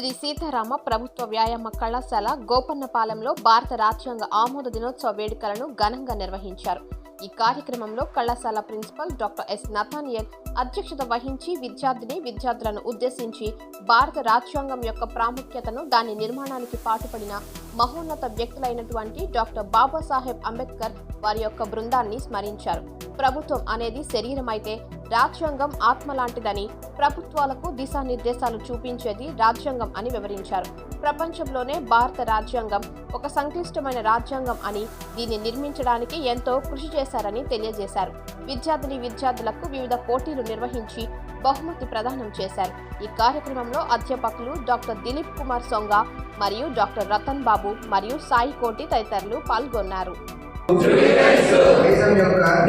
శ్రీ సీతారామ ప్రభుత్వ వ్యాయామ కళాశాల గోపన్నపాలెంలో భారత రాజ్యాంగ ఆమోద దినోత్సవ వేడుకలను ఘనంగా నిర్వహించారు. ఈ కార్యక్రమంలో కళాశాల ప్రిన్సిపల్ డాక్టర్ ఎస్ నథానియల్ అధ్యక్షత వహించి విద్యార్థిని విద్యార్థులను ఉద్దేశించి భారత రాజ్యాంగం యొక్క ప్రాముఖ్యతను దాని నిర్మాణానికి పాటుపడిన మహోన్నత వ్యక్తులైనటువంటి డాక్టర్ బాబాసాహెబ్ అంబేద్కర్ వారి యొక్క బృందాన్ని స్మరించారు. ప్రభుత్వం అనేది శరీరం అయితే రాజ్యాంగం ఆత్మ లాంటిదని ప్రభుత్వాలకు దిశానిర్దేశాలు చూపించేది రాజ్యాంగం అని వివరించారు. ప్రపంచంలోనే భారత రాజ్యాంగం ఒక సంక్లిష్టమైన రాజ్యాంగం అని దీన్ని నిర్మించడానికి ఎంతో కృషి చేశారని తెలియజేశారు. విద్యార్థిని విద్యార్థులకు వివిధ పోటీలు నిర్వహించి బహుమతి ప్రదానం చేశారు. ఈ కార్యక్రమంలో అధ్యాపకులు డాక్టర్ దిలీప్ కుమార్ సొంగ మరియు డాక్టర్ రతన్ బాబు మరియు సాయి కోటి తదితరులు పాల్గొన్నారు.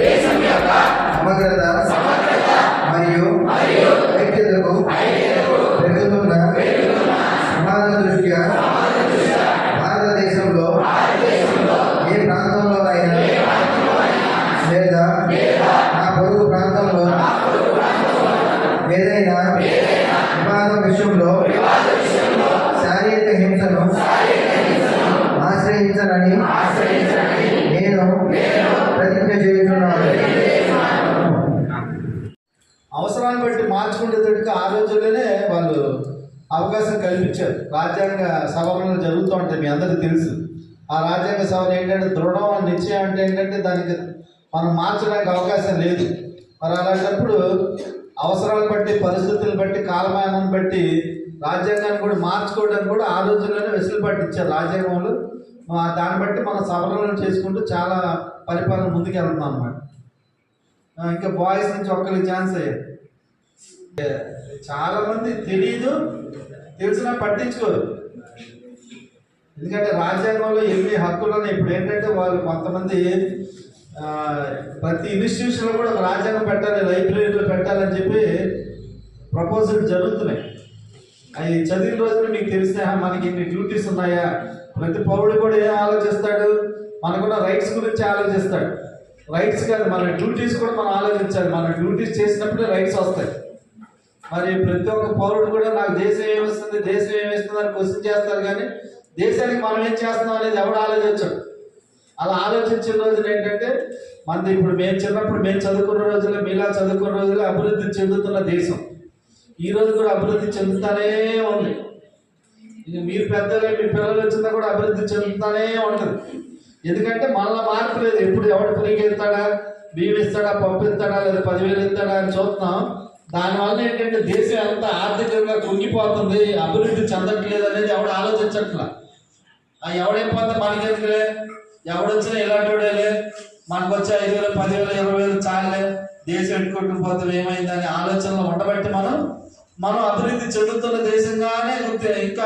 దేశం యొక్క సమగ్రత విషయంలో శారీరక హింసను ఆశ్రయించాలని నేను ప్రతిజ్ఞ చేస్తున్నాను అవసరాన్ని బట్టి మార్చుకునేటట్టుగా ఆ రోజుల్లోనే వాళ్ళు అవకాశం కల్పించారు. రాజ్యాంగ సవరణలు జరుగుతూ ఉంటాయి మీ అందరికీ తెలుసు. ఆ రాజ్యాంగ సవరణ ఏంటంటే దృఢం అని నిశ్చయం అంటే ఏంటంటే దానికి మనం మార్చడానికి అవకాశం లేదు. మరి అలాంటప్పుడు అవసరాలు బట్టి పరిస్థితులను బట్టి కాలమానాన్ని బట్టి రాజ్యాంగాన్ని కూడా మార్చుకోవడానికి కూడా ఆ రోజుల్లోనే వెసులుబాటు ఇచ్చారు రాజ్యాంగంలో. దాన్ని బట్టి మన సవరణలు చేసుకుంటూ చాలా పరిపాలన ముందుకు వెళ్తున్నాం అన్నమాట ఇంకా బాయ్స్ నుంచి ఒక్కరికి ఛాన్స్ అయ్యారు. చాలా మంది తెలియదు తెలిసినా పట్టించుకోరు. ఎందుకంటే రాజ్యాంగంలో ఎన్ని హక్కులు ఉన్నాయి ఇప్పుడు ఏంటంటే వాళ్ళు కొంతమంది ప్రతి ఇన్స్టిట్యూషన్లో కూడా ఒక రాజ్యాంగం పెట్టాలి లైబ్రరీలు పెట్టాలని చెప్పి ప్రపోజల్ జరుగుతున్నాయి. అవి చదివిన రోజున మీకు తెలిస్తే మనకి ఇన్ని డ్యూటీస్ ఉన్నాయా? ప్రతి పౌరుడు కూడా ఏం ఆలోచిస్తాడు? మనకున్న రైట్స్ గురించి ఆలోచిస్తాడు. రైట్స్ కాదు మన డ్యూటీస్ కూడా మనం ఆలోచించాలి. మన డ్యూటీస్ చేసినప్పుడే రైట్స్ వస్తాయి. మరి ప్రతి ఒక్క పౌరుడు కూడా నాకు దేశం ఏమిస్తుంది దేశం ఏమిస్తుంది అని క్వశ్చన్ చేస్తారు కానీ దేశానికి మనం ఏం చేస్తున్నాం అనేది ఎవడు ఆలోచించడు. అలా ఆలోచించిన రోజులు ఏంటంటే మనది ఇప్పుడు మేము చిన్నప్పుడు మేము చదువుకున్న రోజుల్లో మీలా చదువుకున్న రోజుల్లో అభివృద్ధి చెందుతున్న దేశం. ఈ రోజు కూడా అభివృద్ధి చెందుతానే ఉంది. ఇక మీరు పెద్దలే మీ పిల్లలు వచ్చినా కూడా అభివృద్ధి చెందుతానే ఉంటుంది. ఎందుకంటే మళ్ళా మార్పు లేదు. ఎప్పుడు ఎవడు పులికి ఇస్తాడా బియ్యం ఇస్తాడా పప్పు ఇస్తాడా లేదా పదివేలు ఇస్తాడా అని చూస్తున్నాం. దానివల్ల ఏంటంటే దేశం ఎంత ఆర్థికంగా కుంగిపోతుంది అభివృద్ధి చెందట్లేదు అనేది ఎవడు ఆలోచించట్లా. ఆ ఎవడైపోతే మనకెందుకులే? ఎవడొచ్చినా ఇలాంటి వాడేలే మనకు వచ్చే ఐదు వేలు పదివేలు ఇరవై వేలు చాలే. దేశం ఎట్టుకుంటూ పోతే ఏమైందని ఆలోచనలో ఉండబట్టి మనం మనం అభివృద్ధి చెందుతున్న దేశంగానే ఇంకా